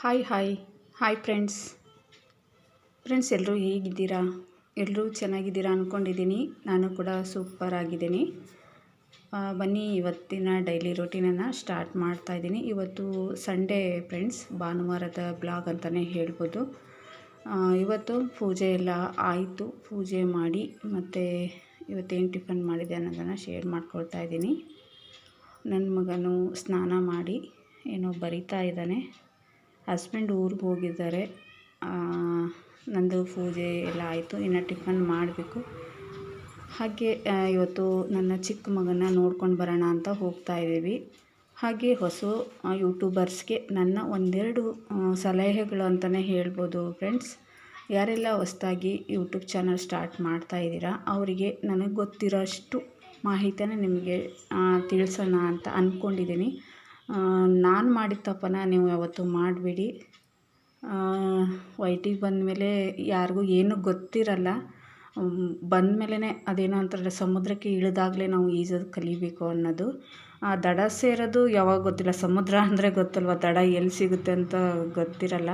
Hi hi hi friends friends ಎಲ್ಲರೂ ಹೇಗಿದ್ದೀರಾ? ಎಲ್ಲರೂ ಚೆನ್ನಾಗಿದ್ದೀರಾ ಅಂದ್ಕೊಂಡಿದ್ದೀನಿ ನಾನು ಕೂಡ ಸೂಪರ್ ಆಗಿದ್ದೀನಿ. ಬನ್ನಿ, ಇವತ್ತಿನ ಡೈಲಿ ರೂಟೀನನ್ನು ಸ್ಟಾರ್ಟ್ ಮಾಡ್ತಾ ಇದ್ದೀನಿ. ಇವತ್ತು ಸಂಡೇ ಫ್ರೆಂಡ್ಸ್ ಭಾನುವಾರದ ಬ್ಲಾಗ್ ಅಂತಲೇ ಹೇಳ್ಬೋದು. ಇವತ್ತು ಪೂಜೆ ಎಲ್ಲ ಆಯಿತು. ಪೂಜೆ ಮಾಡಿ ಮತ್ತು ಇವತ್ತೇನು ಟಿಫನ್ ಮಾಡಿದೆ ಅನ್ನೋದನ್ನು ಶೇರ್ ಮಾಡ್ಕೊಳ್ತಾ ಇದ್ದೀನಿ. ನನ್ನ ಮಗನು ಸ್ನಾನ ಮಾಡಿ, ಏನೋ ಬರಿತಾ ಇದ್ದಾನೆ. ಹಸ್ಬೆಂಡ್ ಊರಿಗೆ ಹೋಗಿದ್ದಾರೆ. ನನ್ನದು ನಂದು ಪೂಜೆ ಎಲ್ಲ ಆಯಿತು. ಇನ್ನು ಟಿಫನ್ ಮಾಡಬೇಕು. ಹಾಗೆ ಇವತ್ತು ನನ್ನ ಚಿಕ್ಕ ಮಗನ ನೋಡ್ಕೊಂಡು ಬರೋಣ ಅಂತ ಹೋಗ್ತಾ ಇದ್ದೀವಿ. ಹಾಗೆ ಹೊಸ ಯೂಟ್ಯೂಬರ್ಸ್ಗೆ ನನ್ನ ಒಂದೆರಡು ಸಲಹೆಗಳು ಅಂತಲೇ ಹೇಳ್ಬೋದು ಫ್ರೆಂಡ್ಸ್ ಯಾರೆಲ್ಲ ಹೊಸ್ದಾಗಿ ಯೂಟ್ಯೂಬ್ ಚಾನಲ್ ಸ್ಟಾರ್ಟ್ ಮಾಡ್ತಾ ಇದ್ದೀರಾ, ಅವರಿಗೆ ನನಗೆ ಗೊತ್ತಿರೋ ಅಷ್ಟು ಮಾಹಿತಿನ ನಿಮಗೆ ತಿಳಿಸೋಣ ಅಂತ ಅಂದ್ಕೊಂಡಿದ್ದೀನಿ ನಾನು ಮಾಡಿದ ತಪ್ಪನ್ನು ನೀವು ಯಾವತ್ತೂ ಮಾಡಬೇಡಿ. ವೈಟಿಗೆ ಬಂದಮೇಲೆ ಯಾರಿಗೂ ಏನೂ ಗೊತ್ತಿರಲ್ಲ. ಬಂದಮೇಲೆ ಅದೇನೋ ಅಂತಾರಲ್ಲ ಸಮುದ್ರಕ್ಕೆ ಇಳಿದಾಗಲೇ ನಾವು ಈಜೋದು ಕಲಿಬೇಕು ಅನ್ನೋದು. ಆ, ದಡ ಸೇರೋದು ಯಾವಾಗ ಗೊತ್ತಿಲ್ಲ. ಸಮುದ್ರ ಅಂದರೆ ಗೊತ್ತಲ್ವ? ದಡ ಎಲ್ಲಿ ಸಿಗುತ್ತೆ ಅಂತ ಗೊತ್ತಿರಲ್ಲ.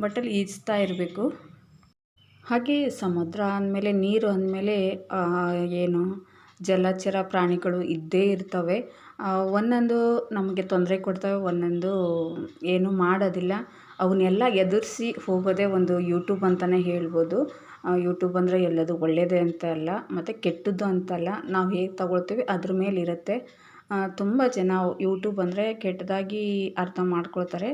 ಬಟ್ ಅಲ್ಲಿ ಈಜ್ತಾ ಇರಬೇಕು. ಹಾಗೆ ಸಮುದ್ರ ಅಂದಮೇಲೆ, ನೀರು ಅಂದಮೇಲೆ ಏನು, ಜಲಚರ ಪ್ರಾಣಿಗಳು ಇದ್ದೇ ಇರ್ತವೆ. ಒಂದೊಂದು ನಮಗೆ ತೊಂದರೆ ಕೊಡ್ತವೆ, ಒಂದೊಂದು ಏನೂ ಮಾಡೋದಿಲ್ಲ. ಅವನ್ನೆಲ್ಲ ಎದುರಿಸಿ ಹೋಗೋದೇ ಒಂದು ಯೂಟ್ಯೂಬ್ ಅಂತಲೇ ಹೇಳ್ಬೋದು. ಯೂಟ್ಯೂಬ್ ಅಂದರೆ ಎಲ್ಲದು ಒಳ್ಳೆಯದೇ ಅಂತ ಅಲ್ಲ, ಮತ್ತು ಕೆಟ್ಟದ್ದು ಅಂತಲ್ಲ ನಾವು ಹೇಗೆ ತಗೊಳ್ತೀವಿ ಅದ್ರ ಮೇಲೆ ಇರುತ್ತೆ. ತುಂಬ ಜನ ಯೂಟೂಬ್ ಅಂದರೆ ಕೆಟ್ಟದಾಗಿ ಅರ್ಥ ಮಾಡ್ಕೊಳ್ತಾರೆ.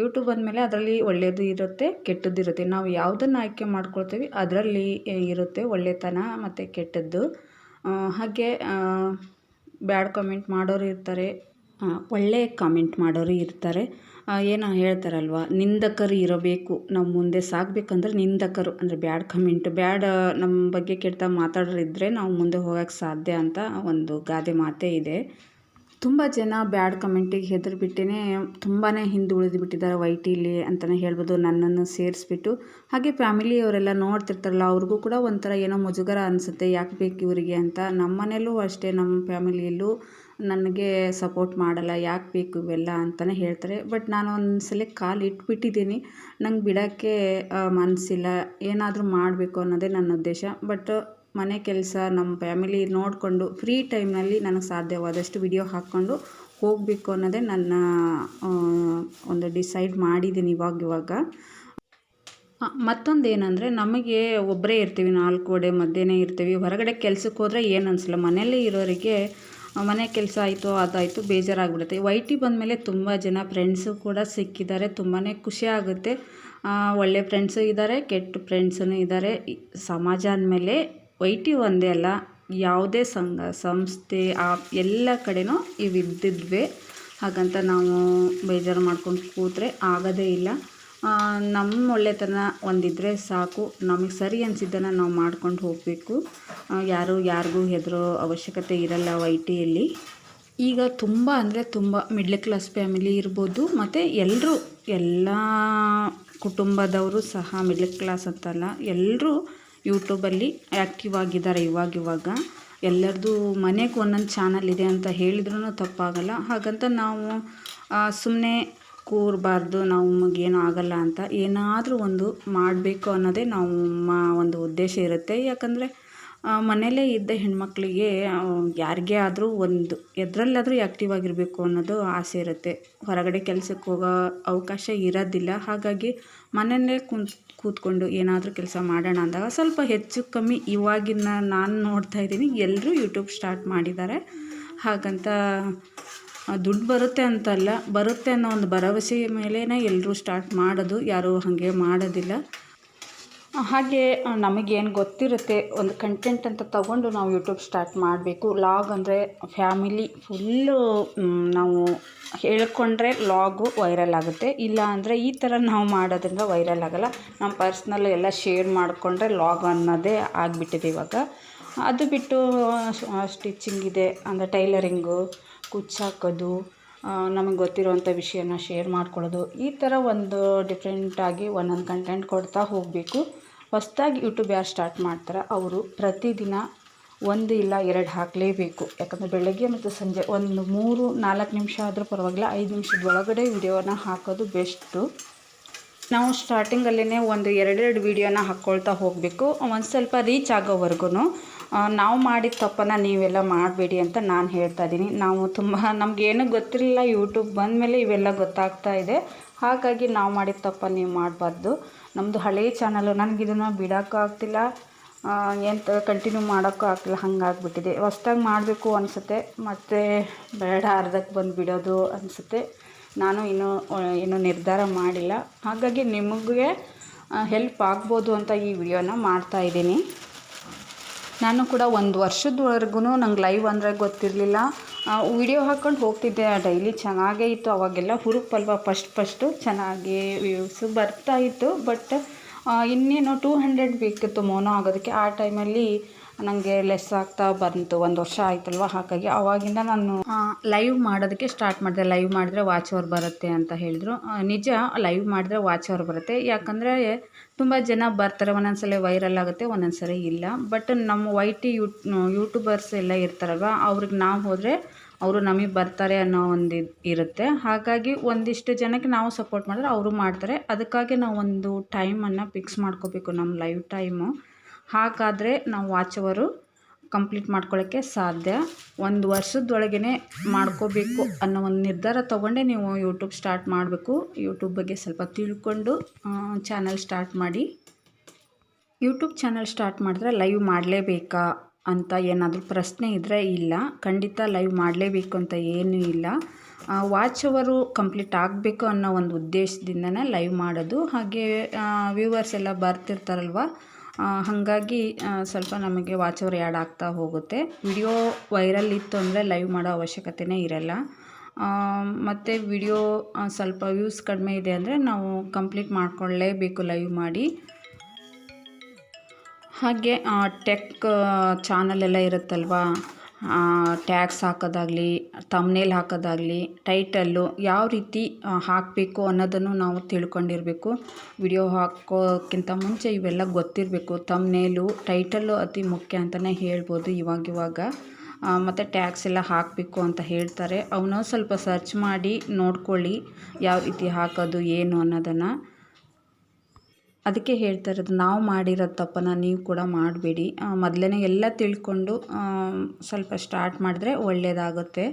ಯೂಟ್ಯೂಬ್ ಅಂದಮೇಲೆ ಅದರಲ್ಲಿ ಒಳ್ಳೆಯದು ಇರುತ್ತೆ, ಕೆಟ್ಟದ್ದು ಇರುತ್ತೆ. ನಾವು ಯಾವುದನ್ನು ಆಯ್ಕೆ ಮಾಡ್ಕೊಳ್ತೀವಿ ಅದರಲ್ಲಿ ಇರುತ್ತೆ ಒಳ್ಳೆತನ ಮತ್ತು ಕೆಟ್ಟದ್ದು. ಹಾಗೆ ಬ್ಯಾಡ್ ಕಾಮೆಂಟ್ ಮಾಡೋರು ಇರ್ತಾರೆ ಒಳ್ಳೆಯ ಕಾಮೆಂಟ್ ಮಾಡೋರು ಇರ್ತಾರೆ. ಏನೋ ಹೇಳ್ತಾರಲ್ವ, ನಿಂದಕರು ಇರಬೇಕು, ನಾವು ಮುಂದೆ ಸಾಗಬೇಕಂದ್ರೆ ನಿಂದಕರು, ಅಂದರೆ ಬ್ಯಾಡ್ ಕಮೆಂಟ್. ಬ್ಯಾಡ್ ನಮ್ಮ ಬಗ್ಗೆ ಕೆಟ್ದಾಗಿ ಮಾತಾಡೋರು ಇದ್ದರೆ ನಾವು ಮುಂದೆ ಹೋಗೋಕ್ಕೆ ಸಾಧ್ಯ ಅಂತ ಒಂದು ಗಾದೆ ಮಾತೇ ಇದೆ. ತುಂಬ ಜನ ಬ್ಯಾಡ್ ಕಮೆಂಟಿಗೆ ಹೆದರಿಬಿಟ್ಟೇ ತುಂಬಾ ಹಿಂದೆ ಬಿಟ್ಟಿದ್ದಾರೆ ವೈ ಟಿಲಿ ಅಂತಲೇ ಹೇಳ್ಬೋದು, ನನ್ನನ್ನು ಸೇರಿಸ್ಬಿಟ್ಟು. ಹಾಗೆ ಫ್ಯಾಮಿಲಿಯವರೆಲ್ಲ ನೋಡ್ತಿರ್ತಾರಲ್ಲ, ಅವ್ರಿಗೂ ಕೂಡ ಒಂಥರ ಏನೋ ಮುಜುಗರ ಅನಿಸುತ್ತೆ, ಯಾಕೆ ಬೇಕು ಇವರಿಗೆ ಅಂತ. ನಮ್ಮ ಮನೆಯಲ್ಲೂ ಅಷ್ಟೇ, ನಮ್ಮ ಫ್ಯಾಮಿಲಿಯಲ್ಲೂ ನನಗೆ ಸಪೋರ್ಟ್ ಮಾಡಲ್ಲ, ಯಾಕೆ ಬೇಕು ಇವೆಲ್ಲ ಅಂತಲೇ ಹೇಳ್ತಾರೆ. ಬಟ್ ನಾನು ಒಂದು ಸಲ ಕಾಲು ಇಟ್ಬಿಟ್ಟಿದ್ದೀನಿ, ನಂಗೆ ಬಿಡೋಕ್ಕೆ ಮನಸ್ಸಿಲ್ಲ ಏನಾದರೂ ಮಾಡಬೇಕು ಅನ್ನೋದೇ ನನ್ನ ಉದ್ದೇಶ. ಬಟ್ ಮನೆ ಕೆಲಸ, ನಮ್ಮ ಫ್ಯಾಮಿಲಿ ನೋಡಿಕೊಂಡು ಫ್ರೀ ಟೈಮ್ನಲ್ಲಿ ನನಗೆ ಸಾಧ್ಯವಾದಷ್ಟು ವಿಡಿಯೋ ಹಾಕ್ಕೊಂಡು ಹೋಗಬೇಕು ಅನ್ನೋದೇ ನನ್ನ ಒಂದು ಡಿಸೈಡ್ ಮಾಡಿದ್ದೀನಿ ಇವಾಗ ಇವಾಗ. ಮತ್ತೊಂದು ಏನಂದರೆ ನಮಗೆ ಒಬ್ಬರೇ ಇರ್ತೀವಿ, ನಾಲ್ಕು ಗೋಡೆ ಮಧ್ಯಾಹ್ನ ಇರ್ತೀವಿ. ಹೊರಗಡೆ ಕೆಲಸಕ್ಕೆ ಹೋದರೆ ಏನು ಅನಿಸಲ್ಲ. ಮನೆಯಲ್ಲೇ ಇರೋರಿಗೆ ಮನೆ ಕೆಲಸ ಆಯಿತು, ಅದಾಯಿತು, ಬೇಜಾರಾಗ್ಬಿಡುತ್ತೆ. ವೈ ಟಿ ಬಂದಮೇಲೆ ತುಂಬ ಜನ ಫ್ರೆಂಡ್ಸು ಕೂಡ ಸಿಕ್ಕಿದ್ದಾರೆ. ತುಂಬಾ ಖುಷಿ ಆಗುತ್ತೆ. ಒಳ್ಳೆ ಫ್ರೆಂಡ್ಸು ಇದ್ದಾರೆ, ಕೆಟ್ಟ ಫ್ರೆಂಡ್ಸೂ ಇದ್ದಾರೆ. ಸಮಾಜ ಅಂದಮೇಲೆ ವೈ ಟಿ ಒಂದೇ ಅಲ್ಲ, ಯಾವುದೇ ಸಂಘ, ಸಂಸ್ಥೆ, ಆ ಎಲ್ಲ ಕಡೆನೂ ಇವು ಹಾಗಂತ ನಾವು ಬೇಜಾರು ಮಾಡ್ಕೊಂಡು ಕೂತ್ರೆ ಆಗೋದೇ ಇಲ್ಲ. ನಮ್ಮ ಒಳ್ಳೆತನ ಒಂದಿದ್ದರೆ ಸಾಕು. ನಮಗೆ ಸರಿ ಅನಿಸಿದ್ದನ್ನು ನಾವು ಮಾಡ್ಕೊಂಡು ಹೋಗಬೇಕು. ಯಾರು ಯಾರಿಗೂ ಹೆದರೋ ಅವಶ್ಯಕತೆ ಇರಲ್ಲ ವೈ ಟಿಯಲ್ಲಿ ಈಗ ತುಂಬ ಅಂದರೆ ತುಂಬ ಮಿಡ್ಲ್ ಕ್ಲಾಸ್ ಫ್ಯಾಮಿಲಿ ಇರ್ಬೋದು. ಮತ್ತು ಎಲ್ಲರೂ ಎಲ್ಲ ಕುಟುಂಬದವರು ಸಹ ಮಿಡ್ಲ್ ಕ್ಲಾಸ್ ಅಂತಲ್ಲ ಎಲ್ಲರೂ ಯೂಟ್ಯೂಬಲ್ಲಿ ಆ್ಯಕ್ಟಿವ್ ಆಗಿದ್ದಾರೆ ಇವಾಗ ಇವಾಗ. ಎಲ್ಲರದು ಮನೆಗೆ ಒಂದೊಂದು ಚಾನಲ್ ಇದೆ ಅಂತ ಹೇಳಿದ್ರೂ ತಪ್ಪಾಗಲ್ಲ. ಹಾಗಂತ ನಾವು ಸುಮ್ಮನೆ ಕೂರಬಾರ್ದು, ನಾವು ನಮಗೇನು ಆಗಲ್ಲ ಅಂತ ಏನಾದರೂ ಒಂದು ಮಾಡಬೇಕು ಅನ್ನೋದೇ ನಾವು ಒಂದು ಉದ್ದೇಶ ಇರುತ್ತೆ. ಯಾಕಂದರೆ ಮನೆಯಲ್ಲೇ ಇದ್ದ ಹೆಣ್ಮಕ್ಕಳಿಗೆ ಯಾರಿಗೇ ಆದರೂ ಒಂದು, ಎದರಲ್ಲಾದ್ರೂ ಆ್ಯಕ್ಟಿವ್ ಆಗಿರಬೇಕು ಅನ್ನೋದು ಆಸೆ ಇರುತ್ತೆ. ಹೊರಗಡೆ ಕೆಲ್ಸಕ್ಕೆ ಹೋಗೋ ಅವಕಾಶ ಇರೋದಿಲ್ಲ. ಹಾಗಾಗಿ ಮನೆಯಲ್ಲೇ ಕುಂತು, ಕೂತ್ಕೊಂಡು ಏನಾದರೂ ಕೆಲಸ ಮಾಡೋಣ ಅಂದಾಗ ಸ್ವಲ್ಪ ಹೆಚ್ಚು ಕಮ್ಮಿ ಇವಾಗಿನ ನಾನು ನೋಡ್ತಾ ಇದ್ದೀನಿ. ಎಲ್ಲರೂ ಯೂಟ್ಯೂಬ್ ಸ್ಟಾರ್ಟ್ ಮಾಡಿದ್ದಾರೆ. ಹಾಗಂತ ದುಡ್ಡು ಬರುತ್ತೆ ಅಂತಲ್ಲ, ಬರುತ್ತೆ ಅನ್ನೋ ಒಂದು ಭರವಸೆಯ ಮೇಲೇ ಎಲ್ಲರೂ ಸ್ಟಾರ್ಟ್ ಮಾಡೋದು. ಯಾರೂ ಹಾಗೆ ಮಾಡೋದಿಲ್ಲ. ಹಾಗೆ ನಮಗೇನು ಗೊತ್ತಿರುತ್ತೆ, ಒಂದು ಕಂಟೆಂಟ್ ಅಂತ ತಗೊಂಡು ನಾವು ಯೂಟ್ಯೂಬ್ ಸ್ಟಾರ್ಟ್ ಮಾಡಬೇಕು. ಲಾಗ್ ಅಂದರೆ ಫ್ಯಾಮಿಲಿ ಫುಲ್ಲು ನಾವು ಹೇಳ್ಕೊಂಡ್ರೆ ಲಾಗು ವೈರಲ್ ಆಗುತ್ತೆ. ಇಲ್ಲ ಅಂದರೆ ಈ ಥರ ನಾವು ಮಾಡೋದ್ರಿಂದ ವೈರಲ್ ಆಗೋಲ್ಲ. ನಮ್ಮ ಪರ್ಸ್ನಲ್ ಎಲ್ಲ ಶೇರ್ ಮಾಡಿಕೊಂಡ್ರೆ ಲಾಗ್ ಅನ್ನೋದೇ ಆಗಿಬಿಟ್ಟಿದೆ ಇವಾಗ. ಅದು ಬಿಟ್ಟು ಸ್ಟಿಚ್ಚಿಂಗ್ ಇದೆ, ಅಂದರೆ ಟೈಲರಿಂಗು ಕುಚ್ಚಾಕೋದು ನಮಗೆ ಗೊತ್ತಿರೋವಂಥ ವಿಷಯನ ಶೇರ್ ಮಾಡ್ಕೊಳ್ಳೋದು. ಈ ಥರ ಒಂದು ಡಿಫ್ರೆಂಟಾಗಿ ಒಂದೊಂದು ಕಂಟೆಂಟ್ ಕೊಡ್ತಾ ಹೋಗಬೇಕು. ಹೊಸ್ದಾಗಿ ಯೂಟ್ಯೂಬ್ ಯಾರು ಸ್ಟಾರ್ಟ್ ಮಾಡ್ತಾರೆ, ಅವರು ಪ್ರತಿದಿನ ಒಂದು ಇಲ್ಲ ಎರಡು ಹಾಕಲೇಬೇಕು. ಯಾಕಂದರೆ ಬೆಳಗ್ಗೆ ಮತ್ತು ಸಂಜೆ ಒಂದು ಮೂರು ನಾಲ್ಕು ನಿಮಿಷ ಆದರೂ ಪರವಾಗಿಲ್ಲ, ಐದು ನಿಮಿಷದ ಒಳಗಡೆ ವಿಡಿಯೋನ ಹಾಕೋದು ಬೆಸ್ಟು ನಾವು ಸ್ಟಾರ್ಟಿಂಗಲ್ಲೇ ಒಂದು ಎರಡೆರಡು ವೀಡಿಯೋನ ಹಾಕ್ಕೊಳ್ತಾ ಹೋಗಬೇಕು. ಒಂದು ಸ್ವಲ್ಪ ರೀಚ್ ಆಗೋವರೆಗೂ ನಾವು ಮಾಡಿದ ತಪ್ಪನ್ನು ನೀವೆಲ್ಲ ಮಾಡಬೇಡಿ ಅಂತ ನಾನು ಹೇಳ್ತಾ ಇದ್ದೀನಿ. ನಾವು ತುಂಬ, ನಮಗೇನು ಗೊತ್ತಿರಲಿಲ್ಲ ಯೂಟ್ಯೂಬ್ ಬಂದಮೇಲೆ ಇವೆಲ್ಲ ಗೊತ್ತಾಗ್ತಾ ಇದೆ. ಹಾಗಾಗಿ ನಾವು ಮಾಡಿದ ತಪ್ಪನ್ನು ನೀವು ಮಾಡಬಾರ್ದು. ನಮ್ಮದು ಹಳೆಯ ಚಾನಲು ನನಗೆ ಇದನ್ನು ಬಿಡೋಕ್ಕೂ ಆಗ್ತಿಲ್ಲ. ಎಂತ ಕಂಟಿನ್ಯೂ ಮಾಡೋಕ್ಕೂ ಆಗ್ತಿಲ್ಲ, ಹಂಗಾಗ್ಬಿಟ್ಟಿದೆ. ಹೊಸ್ದಾಗಿ ಮಾಡಬೇಕು ಅನಿಸುತ್ತೆ, ಮತ್ತು ಬೇಡ ಅರ್ಧಕ್ಕೆ ಬಂದು ಬಿಡೋದು ಅನಿಸುತ್ತೆ. ನಾನು ಇನ್ನೂ ಏನೂ ನಿರ್ಧಾರ ಮಾಡಿಲ್ಲ. ಹಾಗಾಗಿ ನಿಮಗೆ ಹೆಲ್ಪ್ ಆಗ್ಬೋದು ಅಂತ ಈ ವಿಡಿಯೋನ ಮಾಡ್ತಾಯಿದ್ದೀನಿ ನಾನು ಕೂಡ ಒಂದು ವರ್ಷದವರೆಗೂ ನಂಗೆ ಲೈವ್ ಅಂದರೆ ಗೊತ್ತಿರಲಿಲ್ಲ. ವಿಡಿಯೋ ಹಾಕ್ಕೊಂಡು ಹೋಗ್ತಿದ್ದೆ. ಡೈಲಿ ಚೆನ್ನಾಗೇ ಇತ್ತು. ಅವಾಗೆಲ್ಲ ಹುರುಪಲ್ವ ಫಸ್ಟ್ ಫಸ್ಟು ಚೆನ್ನಾಗಿ ವ್ಯೂಸು ಬರ್ತಾಯಿತ್ತು ಬಟ್ ಇನ್ನೇನು ಟೂ ಹಂಡ್ರೆಡ್ ಬೇಕಿತ್ತು ಮೋನೋ ಆಗೋದಕ್ಕೆ. ಆ ಟೈಮಲ್ಲಿ ನನಗೆ ಲೆಸ್ ಆಗ್ತಾ ಬಂತು, ಒಂದು ವರ್ಷ ಆಯ್ತಲ್ವ? ಹಾಗಾಗಿ ಅವಾಗಿಂದ ನಾನು ಲೈವ್ ಮಾಡೋದಕ್ಕೆ ಸ್ಟಾರ್ಟ್ ಮಾಡಿದೆ. ಲೈವ್ ಮಾಡಿದ್ರೆ ವಾಚ್ ಅವರ್ ಬರುತ್ತೆ ಅಂತ ಹೇಳಿದ್ರು. ನಿಜ ಲೈವ್ ಮಾಡಿದ್ರೆ ವಾಚ್ ಅವರ್ ಬರುತ್ತೆ. ಯಾಕಂದರೆ ತುಂಬ ಜನ ಬರ್ತಾರೆ ಒಂದೊಂದು ಸಲ ವೈರಲ್ ಆಗುತ್ತೆ ಒಂದೊಂದು ಸಲ ಇಲ್ಲ. ಬಟ್ ನಮ್ಮ ವೈ ಟಿ ಯೂಟ್ಯೂಬರ್ಸ್ ಎಲ್ಲ ಇರ್ತಾರಲ್ವ, ಅವ್ರಿಗೆ ನಾವು ಹೋದರೆ ಅವರು ನಮಗೆ ಬರ್ತಾರೆ ಅನ್ನೋ ಒಂದು ಇರುತ್ತೆ. ಹಾಗಾಗಿ ಒಂದಿಷ್ಟು ಜನಕ್ಕೆ ನಾವು ಸಪೋರ್ಟ್ ಮಾಡಿದ್ರೆ ಅವರು ಮಾಡ್ತಾರೆ. ಅದಕ್ಕಾಗಿ ನಾವು ಒಂದು ಟೈಮನ್ನು ಫಿಕ್ಸ್ ಮಾಡ್ಕೋಬೇಕು ನಮ್ಮ ಲೈವ್ ಟೈಮು ಹಾಗಾದರೆ ನಾವು ವಾಚ್ ಅವರು ಕಂಪ್ಲೀಟ್ ಮಾಡ್ಕೊಳ್ಳೋಕ್ಕೆ ಸಾಧ್ಯ. ಒಂದು ವರ್ಷದೊಳಗೇ ಮಾಡ್ಕೋಬೇಕು ಅನ್ನೋ ಒಂದು ನಿರ್ಧಾರ ತೊಗೊಂಡೇ ನೀವು ಯೂಟ್ಯೂಬ್ ಸ್ಟಾರ್ಟ್ ಮಾಡಬೇಕು. ಯೂಟ್ಯೂಬ್ ಬಗ್ಗೆ ಸ್ವಲ್ಪ ತಿಳ್ಕೊಂಡು ಚಾನಲ್ ಸ್ಟಾರ್ಟ್ ಮಾಡಿ. ಯೂಟ್ಯೂಬ್ ಚಾನಲ್ ಸ್ಟಾರ್ಟ್ ಮಾಡಿದ್ರೆ ಲೈವ್ ಮಾಡಲೇಬೇಕಾ ಅಂತ ಏನಾದರೂ ಪ್ರಶ್ನೆ ಇದ್ದರೆ ಇಲ್ಲ. ಖಂಡಿತ ಲೈವ್ ಮಾಡಲೇಬೇಕು ಅಂತ ಏನೂ ಇಲ್ಲ. ವಾಚ್ ಅವರು ಕಂಪ್ಲೀಟ್ ಆಗಬೇಕು ಅನ್ನೋ ಒಂದು ಉದ್ದೇಶದಿಂದನೇ ಲೈವ್ ಮಾಡೋದು. ಹಾಗೆ ವ್ಯೂವರ್ಸ್ ಎಲ್ಲ ಬರ್ತಿರ್ತಾರಲ್ವ ಹಾಗಾಗಿ ಸ್ವಲ್ಪ ನಮಗೆ ವಾಚ್ ಅವರ್ ಆ್ಯಡ್ ಆಗ್ತಾ ಹೋಗುತ್ತೆ. ವಿಡಿಯೋ ವೈರಲ್ ಇತ್ತು ಅಂದರೆ ಲೈವ್ ಮಾಡೋ ಅವಶ್ಯಕತೆಯೇ ಇರಲ್ಲ. ಮತ್ತು ವಿಡಿಯೋ ಸ್ವಲ್ಪ ವ್ಯೂಸ್ ಕಡಿಮೆ ಇದೆ ಅಂದರೆ ನಾವು ಕಂಪ್ಲೀಟ್ ಮಾಡಿಕೊಳ್ಳೇಬೇಕು ಲೈವ್ ಮಾಡಿ. ಹಾಗೆ ಟೆಕ್ ಚಾನಲ್ ಎಲ್ಲ ಇರುತ್ತಲ್ವ? ಟ್ಯಾಗ್ಸ್ ಹಾಕೋದಾಗಲಿ ತಮ್ನೇಲ್ ಹಾಕೋದಾಗಲಿ ಟೈಟಲ್ಲು ಯಾವ ರೀತಿ ಹಾಕಬೇಕು ಅನ್ನೋದನ್ನು ನಾವು ತಿಳ್ಕೊಂಡಿರಬೇಕು. ವಿಡಿಯೋ ಹಾಕೋಕ್ಕಿಂತ ಮುಂಚೆ ಇವೆಲ್ಲ ಗೊತ್ತಿರಬೇಕು. ತಮ್ನೇಲು ಟೈಟಲ್ಲು ಅತಿ ಮುಖ್ಯ ಅಂತಲೇ ಹೇಳ್ಬೋದು ಇವಾಗ ಮತ್ತು ಟ್ಯಾಗ್ಸ್ ಎಲ್ಲ ಹಾಕಬೇಕು ಅಂತ ಹೇಳ್ತಾರೆ. ಅವನ್ನ ಸ್ವಲ್ಪ ಸರ್ಚ್ ಮಾಡಿ ನೋಡ್ಕೊಳ್ಳಿ, ಯಾವ ರೀತಿ ಹಾಕೋದು, ಏನು ಅನ್ನೋದನ್ನು. ಅದಕ್ಕೆ ಹೇಳ್ತಾ ಇರೋದು, ನಾವು ಮಾಡಿರೋ ತಪ್ಪನ್ನ ನೀವು ಕೂಡ ಮಾಡಬೇಡಿ. ಮೊದಲೇ ಎಲ್ಲ ತಿಳ್ಕೊಂಡು ಸ್ವಲ್ಪ ಸ್ಟಾರ್ಟ್ ಮಾಡಿದ್ರೆ ಒಳ್ಳೆಯದಾಗುತ್ತೆ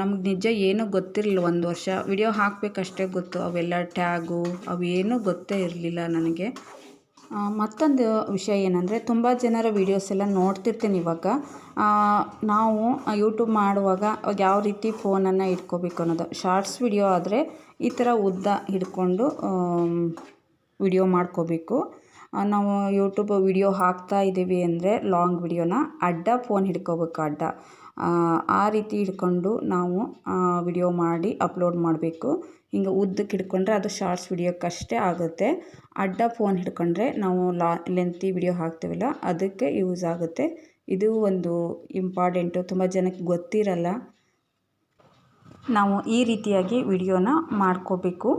ನಮ್ಗೆ ನಿಜ ಏನೂ ಗೊತ್ತಿರಲಿಲ್ಲ ಒಂದು ವರ್ಷ. ವಿಡಿಯೋ ಹಾಕಬೇಕಷ್ಟೇ ಗೊತ್ತು, ಅವೆಲ್ಲ ಟ್ಯಾಗು ಅವೇನೂ ಗೊತ್ತೇ ಇರಲಿಲ್ಲ ನನಗೆ. ಮತ್ತೊಂದು ವಿಷಯ ಏನಂದರೆ, ತುಂಬ ಜನರ ವೀಡಿಯೋಸ್ ಎಲ್ಲ ನೋಡ್ತಿರ್ತೀನಿ ಇವಾಗ. ನಾವು ಯೂಟ್ಯೂಬ್ ಮಾಡುವಾಗ ಯಾವ ರೀತಿ ಫೋನನ್ನು ಇಟ್ಕೋಬೇಕು ಅನ್ನೋದು. ಶಾರ್ಟ್ಸ್ ವಿಡಿಯೋ ಆದರೆ ಈ ಥರ ಉದ್ದ ಹಿಡ್ಕೊಂಡು ವಿಡಿಯೋ ಮಾಡ್ಕೋಬೇಕು. ನಾವು ಯೂಟ್ಯೂಬ್ ವಿಡಿಯೋ ಹಾಕ್ತಾ ಇದ್ದೀವಿ ಅಂದರೆ ಲಾಂಗ್ ವಿಡಿಯೋನ ಅಡ್ಡ ಫೋನ್ ಹಿಡ್ಕೋಬೇಕು, ಅಡ್ಡ. ಆ ರೀತಿ ಹಿಡ್ಕೊಂಡು ನಾವು ವಿಡಿಯೋ ಮಾಡಿ ಅಪ್ಲೋಡ್ ಮಾಡಬೇಕು. ಹಿಂಗೆ ಉದ್ದಕ್ಕೆ ಹಿಡ್ಕೊಂಡ್ರೆ ಅದು ಶಾರ್ಟ್ಸ್ ವಿಡಿಯೋಕ್ಕಷ್ಟೇ ಆಗುತ್ತೆ. ಅಡ್ಡ ಫೋನ್ ಹಿಡ್ಕೊಂಡ್ರೆ ನಾವು ಲಾ, ಲೆಂತಿ ವಿಡಿಯೋ ಹಾಕ್ತೀವಲ್ಲ, ಅದಕ್ಕೆ ಯೂಸ್ ಆಗುತ್ತೆ. ಇದು ಒಂದು ಇಂಪಾರ್ಟೆಂಟು, ತುಂಬ ಜನಕ್ಕೆ ಗೊತ್ತಿರಲ್ಲ. ನಾವು ಈ ರೀತಿಯಾಗಿ ವಿಡಿಯೋನ ಮಾಡ್ಕೋಬೇಕು.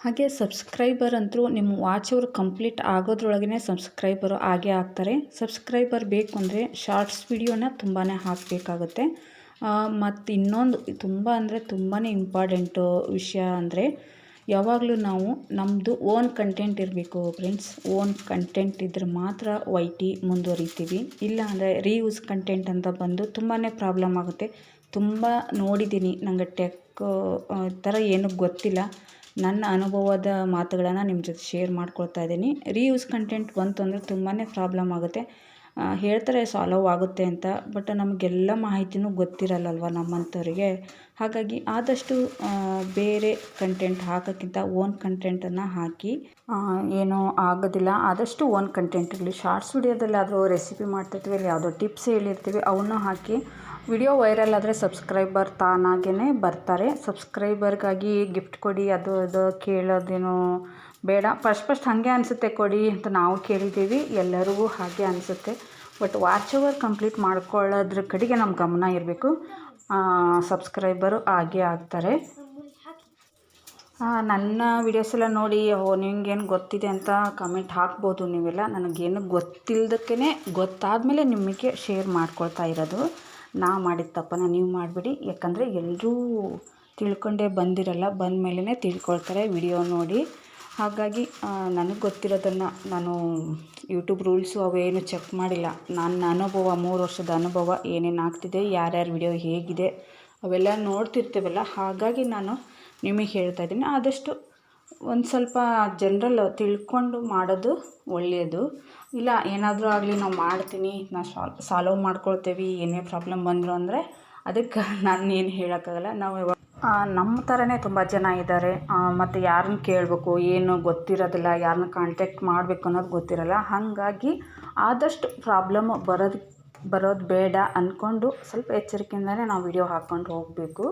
ಹಾಗೆ ಸಬ್ಸ್ಕ್ರೈಬರ್ ಅಂತೂ ನಿಮ್ಮ ವಾಚ್ ಅವರು ಕಂಪ್ಲೀಟ್ ಆಗೋದ್ರೊಳಗೇ ಸಬ್ಸ್ಕ್ರೈಬರು ಆಗೇ ಆಗ್ತಾರೆ. ಸಬ್ಸ್ಕ್ರೈಬರ್ ಬೇಕು ಅಂದರೆ ಶಾರ್ಟ್ಸ್ ವಿಡಿಯೋನ ತುಂಬಾ ಹಾಕಬೇಕಾಗುತ್ತೆ. ಮತ್ತು ಇನ್ನೊಂದು, ತುಂಬ ಅಂದರೆ ತುಂಬಾ ಇಂಪಾರ್ಟೆಂಟು ವಿಷಯ ಅಂದರೆ ಯಾವಾಗಲೂ ನಾವು ನಮ್ಮದು ಓನ್ ಕಂಟೆಂಟ್ ಇರಬೇಕು ಫ್ರೆಂಡ್ಸ್ ಓನ್ ಕಂಟೆಂಟ್ ಇದ್ರೆ ಮಾತ್ರ ವೈ ಟಿ ಮುಂದುವರಿತೀವಿ. ಇಲ್ಲ ಅಂದರೆ ರೀಯೂಸ್ ಕಂಟೆಂಟ್ ಅಂತ ಬಂದು ತುಂಬಾ ಪ್ರಾಬ್ಲಮ್ ಆಗುತ್ತೆ. ತುಂಬ ನೋಡಿದ್ದೀನಿ ನನಗೆ ಟೆಕ್ ಥರ ಏನೂ ಗೊತ್ತಿಲ್ಲ. ನನ್ನ ಅನುಭವದ ಮಾತುಗಳನ್ನು ನಿಮ್ಮ ಜೊತೆ ಶೇರ್ ಮಾಡ್ಕೊಳ್ತಾ ಇದ್ದೀನಿ. ರೀಯೂಸ್ ಕಂಟೆಂಟ್ ಬಂತು ಅಂದರೆ ತುಂಬಾ ಪ್ರಾಬ್ಲಮ್ ಆಗುತ್ತೆ ಹೇಳ್ತಾರೆ ಸಾಲವ್ ಆಗುತ್ತೆ ಅಂತ ಬಟ್ ನಮಗೆಲ್ಲ ಮಾಹಿತಿನೂ ಗೊತ್ತಿರಲ್ಲಲ್ವ ನಮ್ಮಂಥವ್ರಿಗೆ ಹಾಗಾಗಿ ಆದಷ್ಟು ಬೇರೆ ಕಂಟೆಂಟ್ ಹಾಕೋಕ್ಕಿಂತ ಓನ್ ಕಂಟೆಂಟನ್ನು ಹಾಕಿ ಏನೂ ಆಗೋದಿಲ್ಲ. ಆದಷ್ಟು ಓನ್ ಕಂಟೆಂಟ್ ಇರಲಿ. ಶಾರ್ಟ್ಸ್ ವಿಡಿಯೋದಲ್ಲಾದರೂ ರೆಸಿಪಿ ಮಾಡ್ತಿರ್ತೀವಿ ಅಲ್ಲಿ ಯಾವುದೋ ಟಿಪ್ಸ್ ಹೇಳಿರ್ತೀವಿ ಅವನ್ನೂ ಹಾಕಿ ವಿಡಿಯೋ ವೈರಲ್ ಆದರೆ ಸಬ್ಸ್ಕ್ರೈಬರ್ ತಾನಾಗೇ ಬರ್ತಾರೆ. ಸಬ್ಸ್ಕ್ರೈಬರ್ಗಾಗಿ ಗಿಫ್ಟ್ ಕೊಡಿ, ಅದು ಅದು ಕೇಳೋದೇನು ಬೇಡ. ಫಸ್ಟ್ ಫಸ್ಟ್ ಹಾಗೆ ಅನಿಸುತ್ತೆ ಕೊಡಿ ಅಂತ ನಾವು ಕೇಳಿದ್ದೀವಿ. ಎಲ್ಲರಿಗೂ ಹಾಗೆ ಅನಿಸುತ್ತೆ. ಬಟ್ ವಾಚ್ ಓವರ್ ಕಂಪ್ಲೀಟ್ ಮಾಡ್ಕೊಳ್ಳೋದ್ರ ಕಡೆಗೆ ನಮ್ಮ ಗಮನ ಇರಬೇಕು. ಸಬ್ಸ್ಕ್ರೈಬರು ಹಾಗೆ ಆಗ್ತಾರೆ. ನನ್ನ ವಿಡಿಯೋಸ್ ಎಲ್ಲ ನೋಡಿ, ಓ, ನಿಮಗೇನು ಗೊತ್ತಿದೆ ಅಂತ ಕಮೆಂಟ್ ಹಾಕ್ಬೋದು ನೀವೆಲ್ಲ. ನನಗೇನು ಗೊತ್ತಿಲ್ಲದಕ್ಕೇ ಗೊತ್ತಾದಮೇಲೆ ನಿಮಗೆ ಶೇರ್ ಮಾಡ್ಕೊಳ್ತಾ ಇರೋದು. ನಾ ಮಾಡಿದ ತಪ್ಪನ್ನ ನೀವು ಮಾಡಬೇಡಿ. ಯಾಕಂದರೆ ಎಲ್ಲರೂ ತಿಳ್ಕೊಂಡೇ ಬಂದಿರಲ್ಲ ಬಂದ ಮೇಲೇ ತಿಳ್ಕೊಳ್ತಾರೆ ವಿಡಿಯೋ ನೋಡಿ. ಹಾಗಾಗಿ ನನಗೆ ಗೊತ್ತಿರೋದನ್ನು ನಾನು ಯೂಟ್ಯೂಬ್ ರೂಲ್ಸು ಅವೇನು ಚೆಕ್ ಮಾಡಿಲ್ಲ. ನನ್ನ ಅನುಭವ ಮೂರು ವರ್ಷದ ಅನುಭವ ಏನೇನು ಆಗ್ತಿದೆ, ಯಾರ್ಯಾರು ವಿಡಿಯೋ ಹೇಗಿದೆ, ಅವೆಲ್ಲ ನೋಡ್ತಿರ್ತೀವಲ್ಲ. ಹಾಗಾಗಿ ನಾನು ನಿಮಗೆ ಹೇಳ್ತಾ ಇದ್ದೀನಿ. ಆದಷ್ಟು ಒಂದು ಸ್ವಲ್ಪ ಜನ್ರಲ್ ತಿಳ್ಕೊಂಡು ಮಾಡೋದು ಒಳ್ಳೆಯದು ಇಲ್ಲ, ಏನಾದರೂ ಆಗಲಿ ನಾವು ಮಾಡ್ತೀನಿ ನಾವು ಸಾಲ್, ಸಾಲ್ವ್ ಮಾಡ್ಕೊಳ್ತೇವೆ, ಏನೇ ಪ್ರಾಬ್ಲಮ್ ಬಂದರು ಅಂದರೆ ಅದಕ್ಕೆ ನಾನು ಏನು ಹೇಳೋಕ್ಕಾಗಲ್ಲ. ನಾವು ಇವಾಗ ನಮ್ಮ ಥರನೇ ತುಂಬ ಜನ ಇದ್ದಾರೆ ಮತ್ತು ಯಾರನ್ನ ಕೇಳಬೇಕು, ಏನು ಗೊತ್ತಿರೋದಿಲ್ಲ ಯಾರನ್ನ ಕಾಂಟ್ಯಾಕ್ಟ್ ಮಾಡಬೇಕು ಅನ್ನೋದು ಗೊತ್ತಿರಲ್ಲ. ಹಾಗಾಗಿ ಆದಷ್ಟು ಪ್ರಾಬ್ಲಮ್ ಬರೋದು ಬರೋದು ಬೇಡ ಅಂದ್ಕೊಂಡು ಸ್ವಲ್ಪ ಎಚ್ಚರಿಕೆಯಿಂದಲೇ ನಾವು ವಿಡಿಯೋ ಹಾಕ್ಕೊಂಡು ಹೋಗಬೇಕು.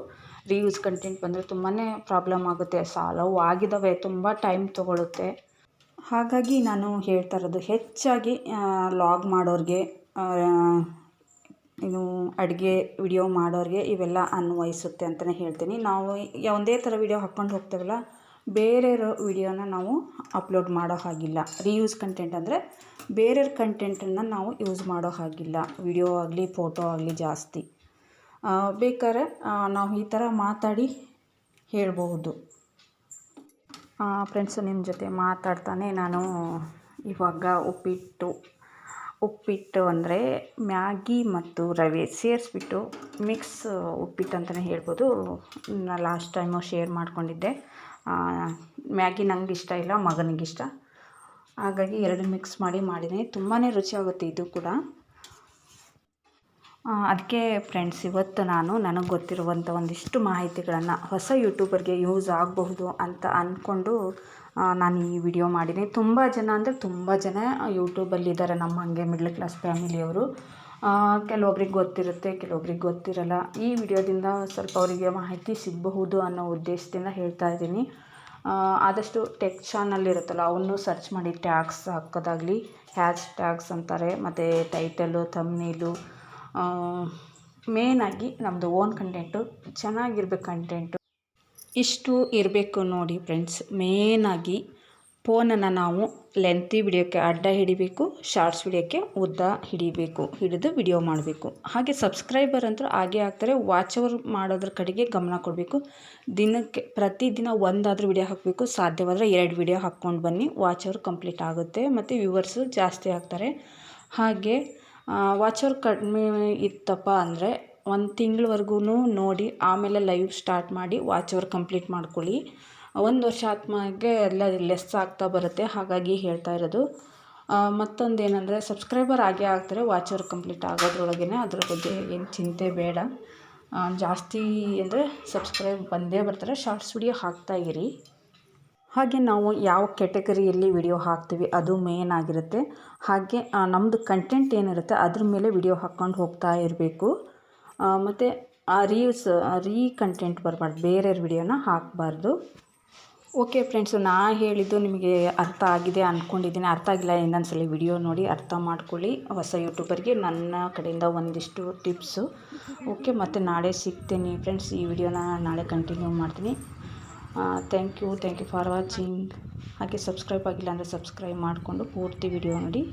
ರೀಯೂಸ್ ಕಂಟೆಂಟ್ ಬಂದರೆ ತುಂಬಾ ಪ್ರಾಬ್ಲಮ್ ಆಗುತ್ತೆ. ಸಾಲವು ಆಗಿದ್ದಾವೆ ತುಂಬ ಟೈಮ್ ತೊಗೊಳುತ್ತೆ. ಹಾಗಾಗಿ ನಾನು ಹೇಳ್ತಾ ಇರೋದು, ಹೆಚ್ಚಾಗಿ ಲಾಗ್ ಮಾಡೋರಿಗೆ ಇದು ಅಡುಗೆ ವಿಡಿಯೋ ಮಾಡೋರಿಗೆ ಇವೆಲ್ಲ ಅನ್ವಯಿಸುತ್ತೆ ಅಂತಲೇ ಹೇಳ್ತೀನಿ. ನಾವು ಒಂದೇ ಥರ ವಿಡಿಯೋ ಹಾಕ್ಕೊಂಡು ಹೋಗ್ತೇವಲ್ಲ ಬೇರೆ ವಿಡಿಯೋನ ನಾವು ಅಪ್ಲೋಡ್ ಮಾಡೋ ಹಾಗಿಲ್ಲ. ರೀಯೂಸ್ ಕಂಟೆಂಟ್ ಅಂದರೆ ಬೇರೆಯವ್ರ ಕಂಟೆಂಟನ್ನು ನಾವು ಯೂಸ್ ಮಾಡೋ ಹಾಗಿಲ್ಲ. ವಿಡಿಯೋ ಆಗಲಿ ಫೋಟೋ ಆಗಲಿ ಜಾಸ್ತಿ. ಬೇಕಾದ್ರೆ ನಾವು ಈ ಥರ ಮಾತಾಡಿ ಹೇಳಬಹುದು. ಫ್ರೆಂಡ್ಸು ನಿಮ್ಮ ಜೊತೆ ಮಾತಾಡ್ತಾನೆ ನಾನು ಇವಾಗ ಉಪ್ಪಿಟ್ಟು ಉಪ್ಪಿಟ್ಟು ಅಂದರೆ ಮ್ಯಾಗಿ ಮತ್ತು ರವೆ ಸೇರಿಸ್ಬಿಟ್ಟು ಮಿಕ್ಸ್ ಉಪ್ಪಿಟ್ಟು ಅಂತಲೇ ಹೇಳ್ಬೋದು. ನಾನು ಲಾಸ್ಟ್ ಟೈಮು ಶೇರ್ ಮಾಡ್ಕೊಂಡಿದ್ದೆ. ಮ್ಯಾಗಿ ನನಗಿಷ್ಟ ಇಲ್ಲ ಮಗನಿಗಿಷ್ಟ ಹಾಗಾಗಿ ಎರಡು ಮಿಕ್ಸ್ ಮಾಡಿ ಮಾಡಿದ್ದೀನಿ ತುಂಬಾ ರುಚಿಯಾಗುತ್ತೆ ಇದು ಕೂಡ. ಅದಕ್ಕೆ ಫ್ರೆಂಡ್ಸ್ ಇವತ್ತು ನಾನು ನನಗೆ ಗೊತ್ತಿರುವಂಥ ಒಂದಿಷ್ಟು ಮಾಹಿತಿಗಳನ್ನು ಹೊಸ ಯೂಟ್ಯೂಬರ್ಗೆ ಯೂಸ್ ಆಗಬಹುದು ಅಂತ ಅಂದ್ಕೊಂಡು ನಾನು ಈ ವಿಡಿಯೋ ಮಾಡಿದೆ. ತುಂಬ ಜನ ಅಂದರೆ ತುಂಬ ಜನ ಯೂಟ್ಯೂಬಲ್ಲಿದ್ದಾರೆ ನಮ್ಮ ಹಾಗೆ ಮಿಡ್ಲ್ ಕ್ಲಾಸ್ ಫ್ಯಾಮಿಲಿಯವರು ಕೆಲವೊಬ್ರಿಗೆ ಗೊತ್ತಿರುತ್ತೆ, ಕೆಲವೊಬ್ರಿಗೆ ಗೊತ್ತಿರಲ್ಲ. ಈ ವಿಡಿಯೋದಿಂದ ಸ್ವಲ್ಪ ಅವರಿಗೆ ಮಾಹಿತಿ ಸಿಗಬಹುದು ಅನ್ನೋ ಉದ್ದೇಶದಿಂದ ಹೇಳ್ತಾ ಇದ್ದೀನಿ. ಆದಷ್ಟು ಟೆಕ್ ಚಾನಲ್ ಇರುತ್ತಲ್ಲ, ಅವನ್ನು ಸರ್ಚ್ ಮಾಡಿ ಟ್ಯಾಗ್ಸ್ ಹಾಕೋದಾಗಲಿ ಹ್ಯಾಶ್ ಟ್ಯಾಗ್ಸ್ ಅಂತಾರೆ, ಮತ್ತು ಟೈಟಲ್ಲು ಥಂಬ್ನೇಲು ಮೇನಾಗಿ ನಮ್ಮದು ಓನ್ ಕಂಟೆಂಟು ಚೆನ್ನಾಗಿರ್ಬೇಕು ಕಂಟೆಂಟು ಇಷ್ಟು ಇರಬೇಕು ನೋಡಿ ಫ್ರೆಂಡ್ಸ್ ಮೇನಾಗಿ ಫೋನನ್ನು ನಾವು ಲೆಂತಿ ವಿಡಿಯೋಕ್ಕೆ ಅಡ್ಡ ಹಿಡಿಬೇಕು, ಶಾರ್ಟ್ಸ್ ವಿಡಿಯೋಕ್ಕೆ ಉದ್ದ ಹಿಡಿಬೇಕು, ಹಿಡಿದು ವಿಡಿಯೋ ಮಾಡಬೇಕು. ಹಾಗೆ ಸಬ್ಸ್ಕ್ರೈಬರ್ ಅಂತೂ ಹಾಗೆ ಆಗ್ತಾರೆ ವಾಚ್ ಮಾಡೋದ್ರ ಕಡೆಗೆ ಗಮನ ಕೊಡಬೇಕು. ದಿನಕ್ಕೆ, ಪ್ರತಿದಿನ ಒಂದಾದರೂ ವಿಡಿಯೋ ಹಾಕಬೇಕು, ಸಾಧ್ಯವಾದರೆ ಎರಡು ವಿಡಿಯೋ ಹಾಕ್ಕೊಂಡು ಬನ್ನಿ, ವಾಚ್ ಅವರು ಕಂಪ್ಲೀಟ್ ಆಗುತ್ತೆ ಮತ್ತು ವ್ಯೂವರ್ಸು ಜಾಸ್ತಿ ಆಗ್ತಾರೆ. ಹಾಗೆ ವಾಚ್ ಅವರ್ ಕಡಿಮೆ ಇತ್ತಪ್ಪ ಅಂದರೆ ಒಂದು ತಿಂಗಳವರೆಗೂ ನೋಡಿ, ಆಮೇಲೆ ಲೈವ್ ಸ್ಟಾರ್ಟ್ ಮಾಡಿ ವಾಚ್ ಅವರ್ ಕಂಪ್ಲೀಟ್ ಮಾಡ್ಕೊಳ್ಳಿ. ಒಂದು ವರ್ಷ ಆತ್ಮಗೆ ಎಲ್ಲ ಲೆಸ್ ಆಗ್ತಾ ಬರುತ್ತೆ, ಹಾಗಾಗಿ ಹೇಳ್ತಾ ಇರೋದು. ಮತ್ತೊಂದು ಏನಂದರೆ ಸಬ್ಸ್ಕ್ರೈಬರ್ ಆಗೇ ಆಗ್ತಾರೆ ವಾಚರ್ ಕಂಪ್ಲೀಟ್ ಆಗೋದ್ರೊಳಗೇನೆ ಅದ್ರ ಬಗ್ಗೆ ಏನು ಚಿಂತೆ ಬೇಡ. ಜಾಸ್ತಿ ಅಂದರೆ ಸಬ್ಸ್ಕ್ರೈಬ್ ಬಂದೇ ಬರ್ತಾರೆ ಶಾರ್ಟ್ಸ್ ವಿಡಿಯೋ ಹಾಕ್ತಾ ಇರಿ. ಹಾಗೆ ನಾವು ಯಾವ ಕೆಟಗರಿಯಲ್ಲಿ ವಿಡಿಯೋ ಹಾಕ್ತೀವಿ, ಅದು ಮೇನ್ ಆಗಿರುತ್ತೆ. ಹಾಗೆ ನಮ್ಮದು ಕಂಟೆಂಟ್ ಏನಿರುತ್ತೆ, ಅದ್ರ ಮೇಲೆ ವಿಡಿಯೋ ಹಾಕ್ಕೊಂಡು ಹೋಗ್ತಾ ಇರಬೇಕು. ಮತ್ತು, ಆ ರೀಲ್ಸ್ ರೀ ಕಂಟೆಂಟ್ ಬರಬಾರ್ದು, ಬೇರೆಯವ್ರ ವಿಡಿಯೋನ ಹಾಕಬಾರ್ದು. ಓಕೆ ಫ್ರೆಂಡ್ಸು ನಾ ಹೇಳಿದ್ದು ನಿಮಗೆ ಅರ್ಥ ಆಗಿದೆ ಅಂದ್ಕೊಂಡಿದ್ದೀನಿ ಅರ್ಥ ಆಗಿಲ್ಲ ಇನ್ನೊಂದ್ಸಲ ವಿಡಿಯೋ ನೋಡಿ ಅರ್ಥ ಮಾಡ್ಕೊಳ್ಳಿ. ಹೊಸ ಯೂಟ್ಯೂಬರ್ಗೆ ನನ್ನ ಕಡೆಯಿಂದ ಒಂದಿಷ್ಟು ಟಿಪ್ಸು ಓಕೆ ಮತ್ತು ನಾಳೆ ಸಿಗ್ತೀನಿ ಫ್ರೆಂಡ್ಸ್ ಈ ವಿಡಿಯೋನ ನಾಳೆ ಕಂಟಿನ್ಯೂ ಮಾಡ್ತೀನಿ. Thank you thank you for watching ಹಾಗೆ ಸಬ್ಸ್ಕ್ರೈಬ್ ಆಗಿಲ್ಲ ಅಂದರೆ ಸಬ್ಸ್ಕ್ರೈಬ್ ಮಾಡಿಕೊಂಡು ಪೂರ್ತಿ ವಿಡಿಯೋ ನೋಡಿ.